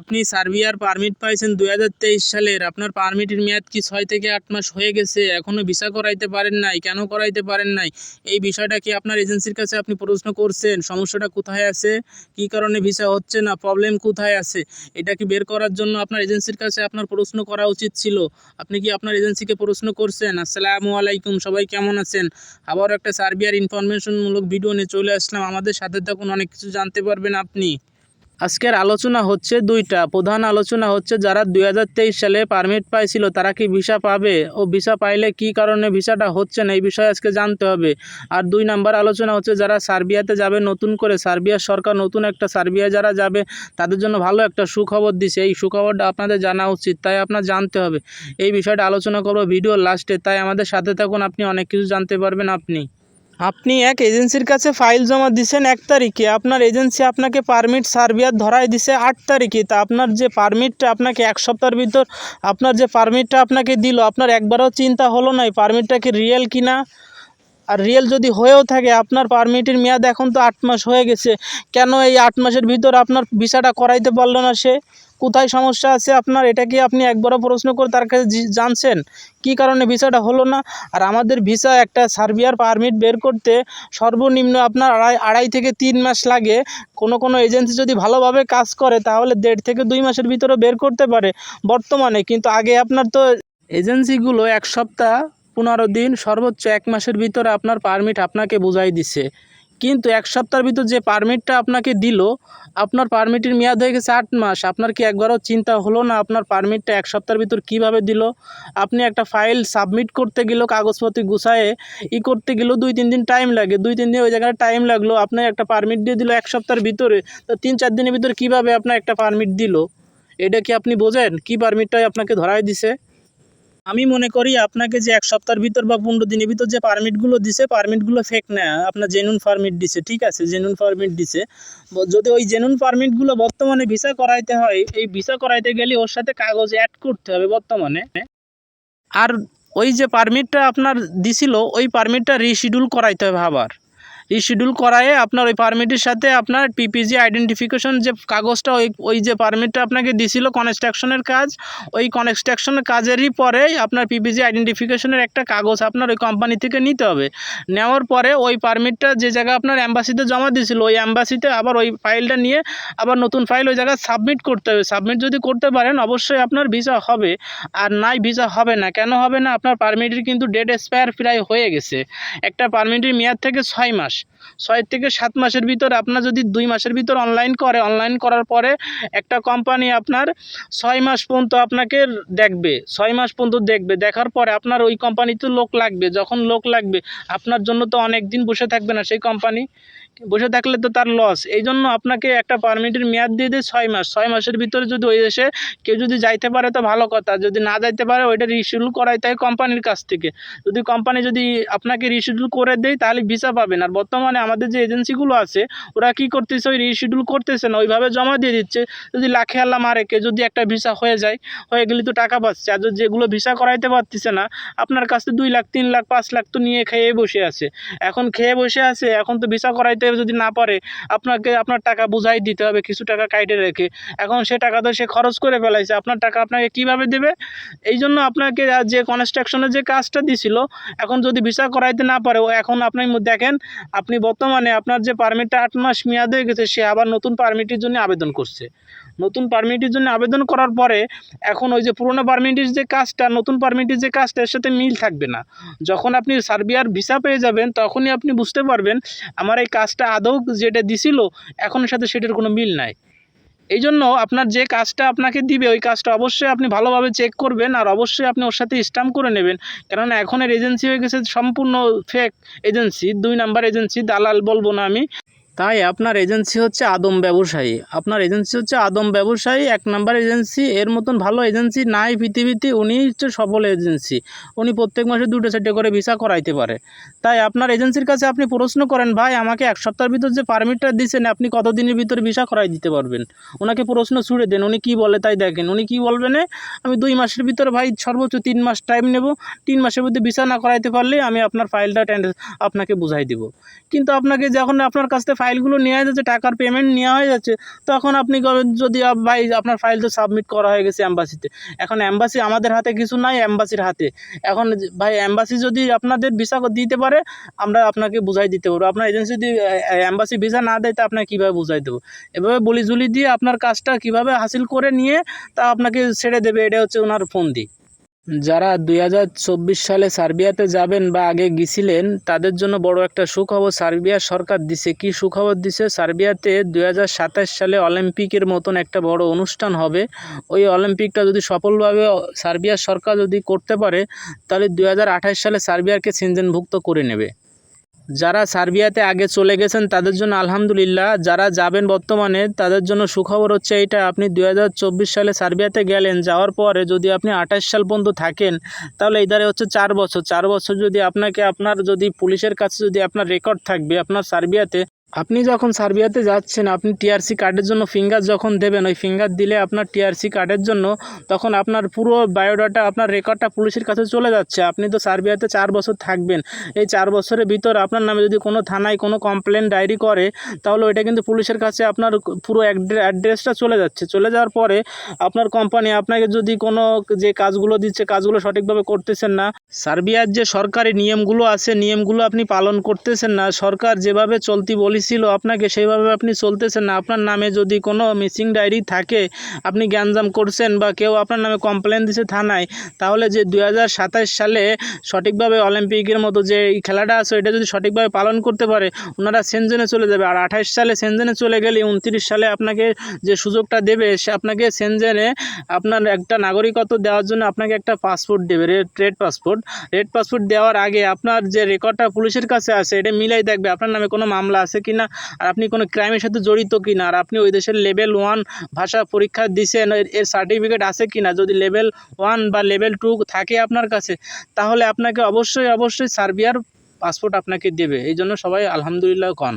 আপনি সার্বিয়ার পারমিট পাইছেন দু হাজার তেইশ সালের। আপনার পারমিটের মেয়াদ কি ছয় থেকে আট মাস হয়ে গেছে? এখনও ভিসা করাইতে পারেন নাই। কেন করাইতে পারেন নাই? এই বিষয়টা কি আপনার এজেন্সির কাছে আপনি প্রশ্ন করছেন? সমস্যাটা কোথায় আছে? কী কারণে ভিসা হচ্ছে না? প্রবলেম কোথায় আছে? এটা কি বের করার জন্য আপনার এজেন্সির কাছে আপনার প্রশ্ন করা উচিত ছিল? আপনি কি আপনার এজেন্সিকে প্রশ্ন করছেন? আসসালামু আলাইকুম, সবাই কেমন আছেন? আবার একটা সার্বিয়ার ইনফরমেশনমূলক ভিডিও নিয়ে চলে আসলাম। আমাদের সাথে তখন অনেক কিছু জানতে পারবেন আপনি। আজকের আলোচনা হচ্ছে দুইটা। প্রধান আলোচনা হচ্ছে যারা দুই হাজার তেইশ সালে পারমিট পাইছিল, তারা কি ভিসা পাবে ও ভিসা পাইলে কি কারণে ভিসাটা হচ্ছে না, এই বিষয়ে আজকে জানতে হবে। আর দুই নাম্বার আলোচনা হচ্ছে যারা সার্বিয়াতে যাবে, নতুন করে সার্বিয়ার সরকার, নতুন একটা সার্বিয়া যারা যাবে, তাদের জন্য ভালো একটা সুখবর দিছে। এই সুখবরটা আপনাদের জানা উচিত, তাই আপনার জানতে হবে। এই বিষয়টা আলোচনা করব ভিডিও লাস্টে, তাই আমাদের সাথে থাকুন, আপনি অনেক কিছু জানতে পারবেন আপনি। আপনি এক এজেন্সির কাছে ফাইল জমা দিছেন এক তারিখে, আপনার এজেন্সি আপনাকে পারমিট সার্বিয়ার ধরায় দিছে আট তারিখে, তা আপনার যে পারমিটটা আপনাকে এক সপ্তাহের ভিতর, আপনার যে পারমিটটা আপনাকে দিল, আপনার একবারও চিন্তা হলো না পারমিটটা কি রিয়েল কিনা? আর রিয়েল যদি হয়েও থাকে, আপনার পারমিটের মেয়াদ এখন তো আট মাস হয়ে গেছে, কেন এই আট মাসের ভিতর আপনার ভিসাটা করাইতে পারল না সে? কোথায় সমস্যা আছে আপনার? এটা কি আপনি একবারও প্রশ্ন করে তার কাছে জানছেন? কী কারণে ভিসাটা হলো না? আর আমাদের ভিসা একটা সার্বিয়ার পারমিট বের করতে সর্বনিম্ন আপনার আড়াই আড়াই থেকে তিন মাস লাগে। কোনো কোনো এজেন্সি যদি ভালোভাবে কাজ করে, তাহলে দেড় থেকে দুই মাসের ভিতরে বের করতে পারে বর্তমানে। কিন্তু আগে আপনার তো এজেন্সিগুলো এক সপ্তাহ, পনেরো দিন সর্বোচ্চ এক মাসের ভিতরে আপনার পারমিট আপনাকে বুঝাই দিছে। কিন্তু এক সপ্তাহের ভিতর যে পারমিটটা আপনাকে দিল, আপনার পারমিটের মেয়াদ হয়ে গেছে আট মাস। আপনার কি একবারও চিন্তা হলো না আপনার পারমিটটা এক সপ্তাহের ভিতর কীভাবে দিল? আপনি একটা ফাইল সাবমিট করতে গেলেও কাগজপত্র গুছায়ে ই করতে গেলেও দুই, তিন দিন টাইম লাগে। দুই, তিন দিন ওই জায়গায় টাইম লাগল আপনার একটা পারমিট দিয়ে দিল এক সপ্তাহের ভিতরে। তো তিন, চার দিনের ভিতরে কীভাবে আপনার একটা পারমিট দিল? এটা কি আপনি বোঝেন? কি পারমিটটাই আপনাকে ধরাই দিছে? আমি মনে করি আপনাকে যে এক সপ্তাহের ভিতর বা পনেরো দিনের ভিতর যে পারমিটগুলো দিছে, পারমিটগুলো ফেক না। আপনার জেনুন পারমিট দিছে, ঠিক আছে? জেনুন পারমিট দিছে। যদি ওই জেনুন পারমিটগুলো বর্তমানে ভিসা করাইতে হয়, এই ভিসা করাইতে গেলে ওর সাথে কাগজ অ্যাড করতে হবে বর্তমানে। আর ওই যে পারমিটটা আপনার দিছিল, ওই পারমিটটা রিশিডিউল করাইতে হবে আবার। রিশিডিউল করায় আপনার ওই পারমিটের সাথে আপনার পিপিজি আইডেন্টিফিকেশন যে কাগজটা, ওই ওই যে পারমিটটা আপনাকে দিছিল কনস্ট্রাকশনের কাজ, ওই কনস্ট্রাকশনের কাজেরই পরেই আপনার পিপিজি আইডেন্টিফিকেশনের একটা কাগজ আপনার ওই কোম্পানি থেকে নিতে হবে। নেওয়ার পরে ওই পারমিটটা যে জায়গায় আপনার অ্যাম্বাসিতে জমা দিয়েছিল ওই অ্যাম্বাসিতে আবার ওই ফাইলটা নিয়ে আবার নতুন ফাইল ওই জায়গায় সাবমিট করতে হবে। সাবমিট যদি করতে পারেন, অবশ্যই আপনার ভিসা হবে। আর নাই ভিসা হবে না। কেন হবে না? আপনার পারমিটের কিন্তু ডেট এক্সপায়ার প্রায় হয়ে গেছে। একটা পারমিটের মেয়াদ থেকে ছয় মাস। ছয় থেকে সাত মাসের ভিতর আপনার যদি দুই মাসের ভিতর অনলাইন করে অনলাইন করার পরে একটা কোম্পানি আপনার ছয় মাস পর্যন্ত আপনাকে দেখবে, ছয় মাস পর্যন্ত দেখবে, দেখার পরে আপনার ওই কোম্পানিতে লোক লাগবে, যখন লোক লাগবে, আপনার জন্য তো অনেক দিন বসে থাকবে না সেই কোম্পানি বসে থাকলে তো তার লস এই জন্য আপনাকে একটা পারমিটের মেয়াদ দিয়ে দেয় ছয় মাস, ছয় মাসের ভিতরে যদি ওই দেশে কেউ যদি যাইতে পারে তো ভালো কথা, যদি না যাইতে পারে ওইটা রিশিডিউল করাই তাই কোম্পানির কাছ থেকে, যদি কোম্পানি যদি আপনাকে রিশিডিউল করে দেয় তাহলে ভিসা পাবেন, আর বর্তমানে আমাদের যে এজেন্সিগুলো আছে, ওরা কি করতেছে, ওই রিশিডিউল করতেছে না, ওইভাবে জমা দিয়ে দিচ্ছে। যদি লাখে আল্লাহ মারে কে যদি একটা ভিসা হয়ে যায়, হয়ে গেলে তো টাকা পাচ্ছে। আর যেগুলো ভিসা করাইতে পারতেছে না, আপনার কাছে দুই লাখ, তিন লাখ, পাঁচ লাখ তো নিয়ে খেয়ে বসে আছে। এখন খেয়ে বসে আছে, এখন তো ভিসা করাইতে যদি না পারে, আপনাকে আপনার টাকা বুঝাই দিতে হবে, কিছু টাকা কাইটে রেখে। এখন সে টাকা তো সে খরচ করে ফেলাইছে, আপনার টাকা আপনাকে কীভাবে দেবে? এই জন্য আপনাকে যে কনস্ট্রাকশনের যে কাজটা দিছিল, এখন যদি ভিসা করাইতে না পারে, ও এখন আপনি দেখেন আপনি বর্তমানে আপনার যে পারমিটটা আট মাস মেয়াদ হয়ে গেছে, সে আবার নতুন পারমিটের জন্য আবেদন করছে। নতুন পারমিটের জন্য আবেদন করার পরে এখন ওই যে পুরনো পারমিটের যে কাজটা, নতুন পারমিটের যে কাজটা, এর সাথে মিল থাকবে না। যখন আপনি সার্বিয়ার ভিসা পেয়ে যাবেন, তখনই আপনি বুঝতে পারবেন, আমার এই কাজটা আদৌ যেটা দিছিল, এখন সাথে সেটার কোনো মিল নাই। এই জন্য আপনার যে কাজটা আপনাকে দিবে, ওই কাজটা অবশ্যই আপনি ভালোভাবে চেক করবেন আর অবশ্যই আপনি ওর সাথে স্ট্যাম্প করে নেবেন। কেননা এখনের এজেন্সি হয়ে গেছে সম্পূর্ণ ফেক এজেন্সি দুই নাম্বার এজেন্সি দালাল বলব না আমি। তাই আপনার এজেন্সি হচ্ছে আদম ব্যবসায়ী। আপনার এজেন্সি হচ্ছে আদম ব্যবসায়ী, এক নাম্বার এজেন্সি, এর মতন ভালো এজেন্সি নাই পৃথিবীতে, উনি হচ্ছে সফল এজেন্সি। উনি প্রত্যেক মাসে দুটো চারটে করে ভিসা করাইতে পারে। তাই আপনার এজেন্সির কাছে আপনি প্রশ্ন করেন, ভাই, আমাকে এক সপ্তাহের ভিতর যে পারমিটটা দিচ্ছেন আপনি কতদিনের ভিতরে ভিসা করাই দিতে পারবেন? ওনাকে প্রশ্ন ছুড়ে দেন, উনি কী বলে তাই দেখেন। উনি কী বলবেন আমি দুই মাসের ভিতরে, ভাই, সর্বোচ্চ তিন মাস টাইম নেব। তিন মাসের মধ্যে ভিসা না করাইতে পারলে আমি আপনার ফাইলটা আপনাকে বুঝাই দিব। কিন্তু আপনাকে যখন আপনার কাছ থেকে ফাইলগুলো নেওয়া যাচ্ছে টাকার পেমেন্ট নেওয়া হয়ে যাচ্ছে, তখন আপনি যদি ভাই আপনার ফাইল তো সাবমিট করা হয়ে গেছে অ্যাম্বাসিতে এখন অ্যাম্বাসি আমাদের হাতে কিছু নাই অ্যাম্বাসির হাতে। এখন ভাই অ্যাম্বাসি যদি আপনাদের ভিসা দিতে পারে, আমরা আপনাকে বুঝাই দিতে পারব। আপনার এজেন্সি যদি অ্যাম্বাসি ভিসা না দেয়, তা আপনাকে কীভাবে বুঝাই দেবো? এভাবে বলি জুলি দিয়ে আপনার কাজটা কীভাবে হাসিল করে নিয়ে, তা আপনাকে ছেড়ে দেবে। এটা হচ্ছে ওনার ফোন দি যারা দুই হাজার চব্বিশ সালে সার্বিয়াতে যাবেন বা আগে গিয়েছিলেন, তাদের জন্য বড় একটা সুখবর সার্বিয়া সরকার দিছে। কি সুখবর দিছে? সার্বিয়াতে দুই হাজার সাতাশ সালে অলিম্পিকের মতন একটা বড় অনুষ্ঠান হবে। ওই অলিম্পিকটা যদি সফলভাবে সার্বিয়া সরকার যদি করতে পারে, তাহলে দুই হাজার আঠাশ সালে সার্বিয়াকে সেনজেনভুক্ত করে নেবে। যারা সার্বিয়াতে আগে চলে গেছেন, তাদের জন্য আলহামদুলিল্লাহ। যারা যাবেন বর্তমানে, তাদের জন্য সুখবর হচ্ছে এটা আপনি দু হাজার চব্বিশ সালে সার্বিয়াতে গেলেন, যাওয়ার পরে যদি আপনি আঠাশ সাল পর্যন্ত থাকেন, তাহলে এদারে হচ্ছে চার বছর। চার বছর যদি আপনাকে, আপনার যদি পুলিশের কাছে যদি আপনার রেকর্ড থাকবে, আপনার সার্বিয়াতে আপনি যখন সার্বিয়াতে যাচ্ছেন, আপনি টিআরসি কার্ডের জন্য ফিঙ্গার যখন দেবেন, ওই ফিঙ্গার দিলে আপনার টিআরসি কার্ডের জন্য তখন আপনার পুরো বায়োডাটা আপনার রেকর্ডটা পুলিশের কাছে চলে যাচ্ছে। আপনি তো সার্বিয়াতে চার বছর থাকবেন। এই চার বছরের ভিতর আপনার নামে যদি কোনো থানায় কোনো কমপ্লেন ডায়েরি করে, তাহলে ওইটা কিন্তু পুলিশের কাছে আপনার পুরো অ্যাড্রেসটা চলে যাচ্ছে। চলে যাওয়ার পরে আপনার কোম্পানি আপনাকে যদি কোনো যে কাজগুলো দিচ্ছে, কাজগুলো সঠিকভাবে করতেছেন না, সার্বিয়ার যে সরকারি নিয়মগুলো আছে, নিয়মগুলো আপনি পালন করতেছেন না, সরকার যেভাবে চলতি বলেছিল আপনাকে সেইভাবে আপনি চলতেছেন না। আপনার নামে যদি কোনো মিসিং ডায়েরি থাকে, আপনি গ্যাঞ্জাম করছেন বা কেউ আপনার নামে কমপ্লেন দিছে থানায়, তাহলে যে দু হাজার সাতাশ সালে সঠিকভাবে অলিম্পিকের মতো যে এই খেলাটা আছে এটা যদি সঠিকভাবে পালন করতে পারে, ওনারা সেনজেনে চলে যাবে। আর আঠাশ সালে সেনজেনে চলে গেলে উনত্রিশ সালে আপনাকে যে সুযোগটা দেবে, সে আপনাকে সেনজেনে আপনার একটা নাগরিকত্ব দেওয়ার জন্য আপনাকে একটা পাসপোর্ট দেবে red red passport red passport দেওয়ার আগে আপনার যে রেকর্ডটা পুলিশের কাছে আছে, এটা মিলাই দেখবে। আপনার নামে কোনো মামলা আছে কি না আর আপনি কোনো ক্রাইমের সাথে জড়িত কি না আর আপনি ওই দেশের লেভেল ওয়ান ভাষা পরীক্ষা দিছেন, এর সার্টিফিকেট আছে কি না যদি লেভেল ওয়ান বা লেভেল টু থাকে আপনার কাছে, তাহলে আপনাকে অবশ্যই অবশ্যই সার্বিয়ার পাসপোর্ট আপনাকে দেবে। এই জন্য সবাই আলহামদুলিল্লাহ কন।